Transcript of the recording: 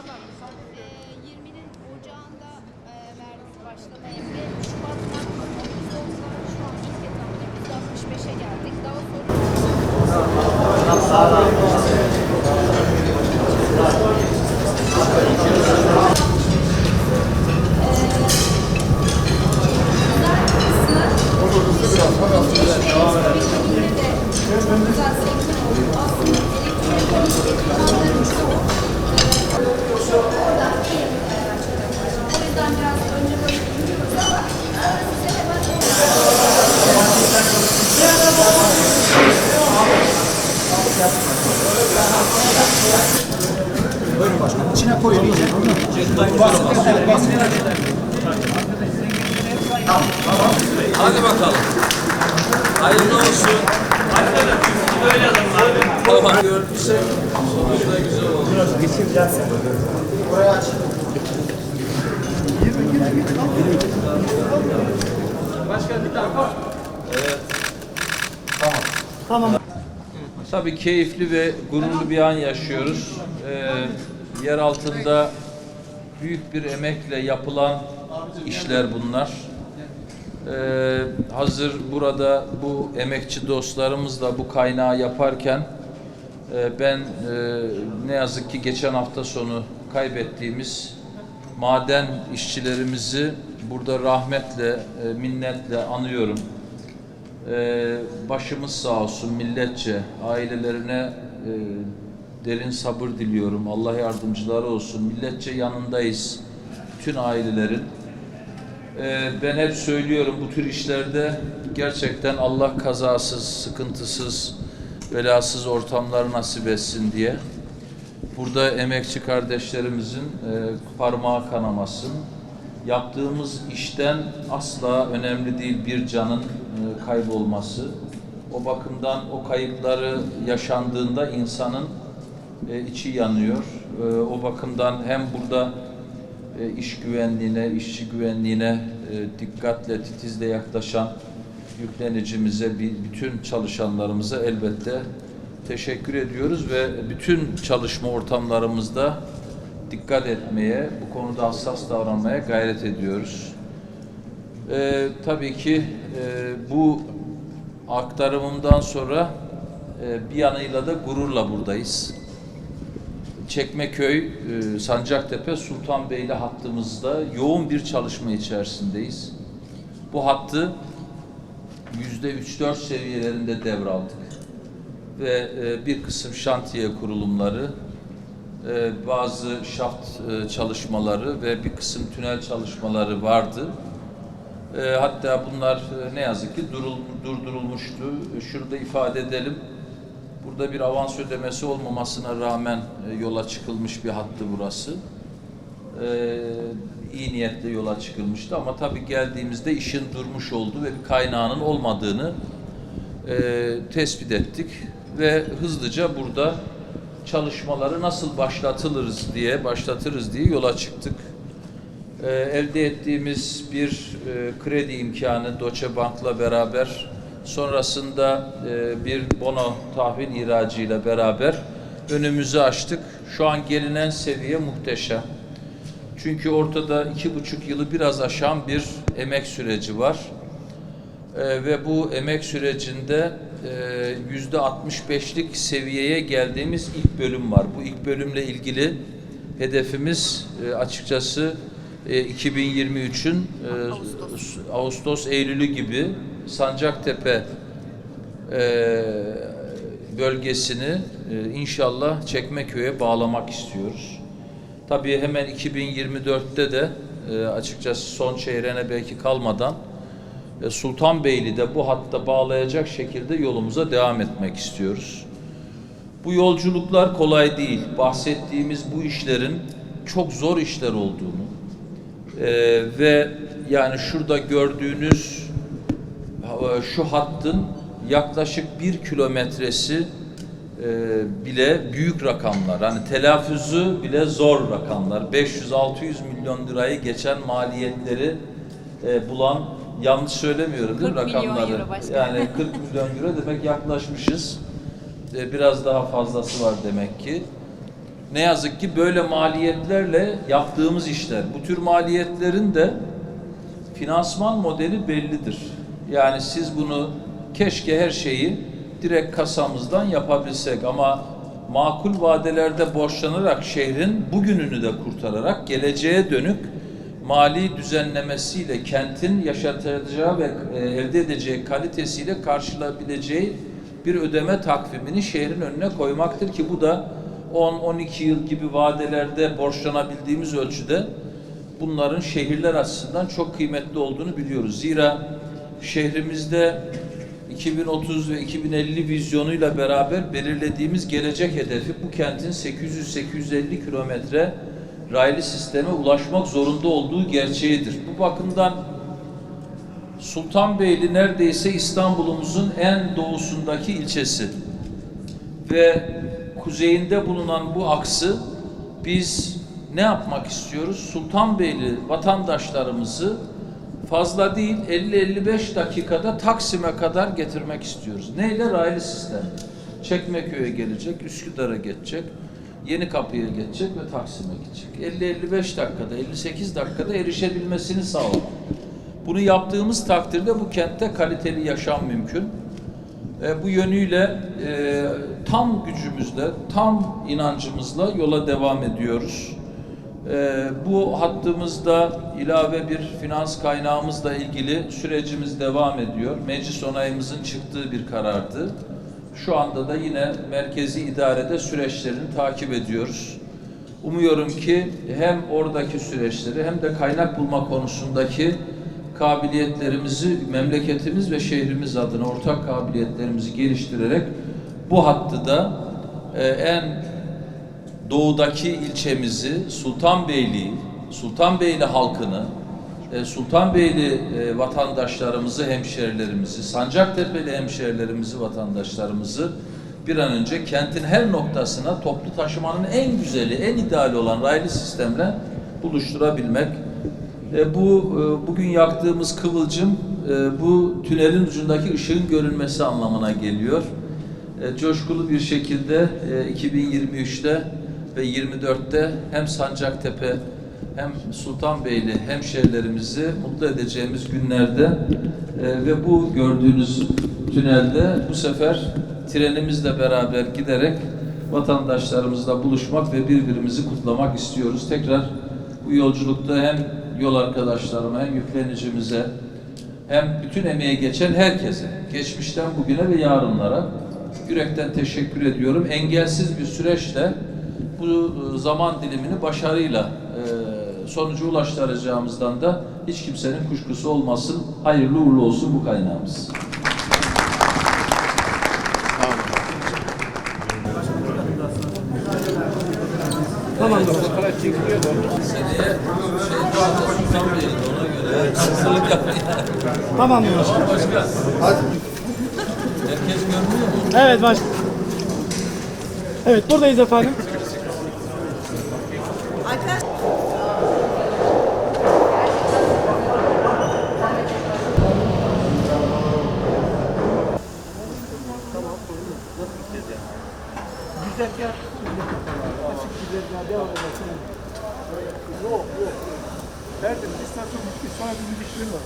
Ee, 20'nin ocağında e, verdik başlama emri. Şubat'tan %90 şu an ilk etapta %65'e geldik. Daha sonra yüzden biraz önce böyle gidiyoruz ama size hemen Buyurun başkanım. İçine koyun iyice. Basın, basın, basın. Hadi bakalım. Hayırlı olsun. Böyle Tamam gördüysek sonuçta güzel olur. Tabii keyifli ve gururlu bir an yaşıyoruz. Ee, yer altında büyük bir emekle yapılan işler bunlar. Ee, hazır burada bu emekçi dostlarımızla bu kaynağı yaparken e, ben e, ne yazık ki geçen hafta sonu kaybettiğimiz maden işçilerimizi burada rahmetle, e, minnetle anıyorum. Ee, başımız sağ olsun milletçe, ailelerine e, derin sabır diliyorum. Allah yardımcıları olsun. Milletçe yanındayız. Bütün ailelerin. Ben hep söylüyorum bu tür işlerde gerçekten Allah kazasız, sıkıntısız, belasız ortamlar nasip etsin diye. Burada emekçi kardeşlerimizin e, parmağı kanamasın. Yaptığımız işten asla önemli değil bir canın e, kaybolması. O bakımdan o kayıpları yaşandığında insanın e, içi yanıyor. E, o bakımdan hem burada e, iş güvenliğine, işçi güvenliğine e, dikkatle, titizle yaklaşan yüklenicimize, bütün çalışanlarımıza elbette teşekkür ediyoruz ve bütün çalışma ortamlarımızda dikkat etmeye, bu konuda hassas davranmaya gayret ediyoruz. E, tabii ki e, bu aktarımımdan sonra e, bir yanıyla da gururla buradayız. Çekmeköy, e, Sancaktepe, Sultanbeyli hattımızda yoğun bir çalışma içerisindeyiz. Bu hattı yüzde üç dört seviyelerinde devraldık. Ve e, bir kısım şantiye kurulumları, e, bazı şaft e, çalışmaları ve bir kısım tünel çalışmaları vardı. Hatta bunlar ne yazık ki durul, durdurulmuştu. Şurada ifade edelim. Burada bir avans ödemesi olmamasına rağmen yola çıkılmış bir hattı burası. E, iyi niyetle yola çıkılmıştı ama tabii geldiğimizde işin durmuş olduğu ve bir kaynağının olmadığını tespit ettik ve hızlıca burada çalışmaları nasıl başlatılırız diye başlatırız diye yola çıktık. E, elde ettiğimiz bir e, kredi imkanı Deutsche Bank'la beraber sonrasında e, bir bono tahvil ihracıyla beraber önümüzü açtık. Şu an gelinen seviye muhteşem. Çünkü ortada iki buçuk yılı biraz aşan bir emek süreci var. Ee, ve bu emek sürecinde e, yüzde 65'lik seviyeye geldiğimiz ilk bölüm var. Bu ilk bölümle ilgili hedefimiz e, açıkçası e, 2023'ün e, Ağustos, Eylül'ü gibi Sancaktepe e, bölgesini e, inşallah Çekmeköy'e bağlamak istiyoruz. Tabii hemen 2024'te de e, açıkçası son çeyreğine belki kalmadan Sultanbeyli'de bu hatta bağlayacak şekilde yolumuza devam etmek istiyoruz. Bu yolculuklar kolay değil. Bahsettiğimiz bu işlerin çok zor işler olduğunu e, ve yani şurada gördüğünüz e, şu hattın yaklaşık bir kilometresi e, bile büyük rakamlar. Hani telaffuzu bile zor rakamlar. 500-600 milyon lirayı geçen maliyetleri e, bulan yanlış söylemiyorum değil mi 40 milyon rakamları? Yani 40 milyon euro demek yaklaşmışız. E, biraz daha fazlası var demek ki. ne yazık ki böyle maliyetlerle yaptığımız işler. Bu tür maliyetlerin de finansman modeli bellidir. Yani siz bunu keşke her şeyi direkt kasamızdan yapabilsek ama makul vadelerde borçlanarak şehrin bugününü de kurtararak geleceğe dönük mali düzenlemesiyle kentin yaşatacağı ve e, elde edeceği kalitesiyle karşılayabileceği bir ödeme takvimini şehrin önüne koymaktır ki bu da 10-12 yıl gibi vadelerde borçlanabildiğimiz ölçüde bunların şehirler açısından çok kıymetli olduğunu biliyoruz. Zira şehrimizde 2030 ve 2050 vizyonuyla beraber belirlediğimiz gelecek hedefi bu kentin 800-850 kilometre raylı sisteme ulaşmak zorunda olduğu gerçeğidir. Bu bakımdan Sultanbeyli neredeyse İstanbul'umuzun en doğusundaki ilçesi ve kuzeyinde bulunan bu aksı biz ne yapmak istiyoruz? Sultanbeyli vatandaşlarımızı fazla değil 50-55 dakikada Taksim'e kadar getirmek istiyoruz. Neyle? Raylı sistem. Çekmeköy'e gelecek, Üsküdar'a geçecek, Yeni Kapı'ya geçecek ve Taksim'e gidecek. 50-55 dakikada, 58 dakikada erişebilmesini sağlamak. Bunu yaptığımız takdirde bu kentte kaliteli yaşam mümkün. E, bu yönüyle e, tam gücümüzle, tam inancımızla yola devam ediyoruz. E, bu hattımızda ilave bir finans kaynağımızla ilgili sürecimiz devam ediyor. Meclis onayımızın çıktığı bir karardı. Şu anda da yine merkezi idarede süreçlerini takip ediyoruz. Umuyorum ki hem oradaki süreçleri hem de kaynak bulma konusundaki kabiliyetlerimizi memleketimiz ve şehrimiz adına ortak kabiliyetlerimizi geliştirerek bu hattı da e, en doğudaki ilçemizi Sultanbeyli, Sultanbeyli halkını, Sultanbeyli e, vatandaşlarımızı, hemşerilerimizi, Sancaktepe'li hemşerilerimizi, vatandaşlarımızı bir an önce kentin her noktasına toplu taşımanın en güzeli, en ideali olan raylı sistemle buluşturabilmek. E, bu e, bugün yaktığımız kıvılcım e, bu tünelin ucundaki ışığın görünmesi anlamına geliyor. E, coşkulu bir şekilde e, 2023'te ve 24'te hem Sancaktepe hem Sultanbeyli hemşerilerimizi mutlu edeceğimiz günlerde e, ve bu gördüğünüz tünelde bu sefer trenimizle beraber giderek vatandaşlarımızla buluşmak ve birbirimizi kutlamak istiyoruz. Tekrar bu yolculukta hem yol arkadaşlarıma hem yüklenicimize hem bütün emeğe geçen herkese, geçmişten bugüne ve yarınlara yürekten teşekkür ediyorum. Engelsiz bir süreçle bu e, zaman dilimini başarıyla sonuca ulaştıracağımızdan da hiç kimsenin kuşkusu olmasın. Hayırlı uğurlu olsun bu kaynağımız. Görmüyor mu? Evet baş. Evet buradayız efendim. İstasyon bitti. Sonra bir işleri var.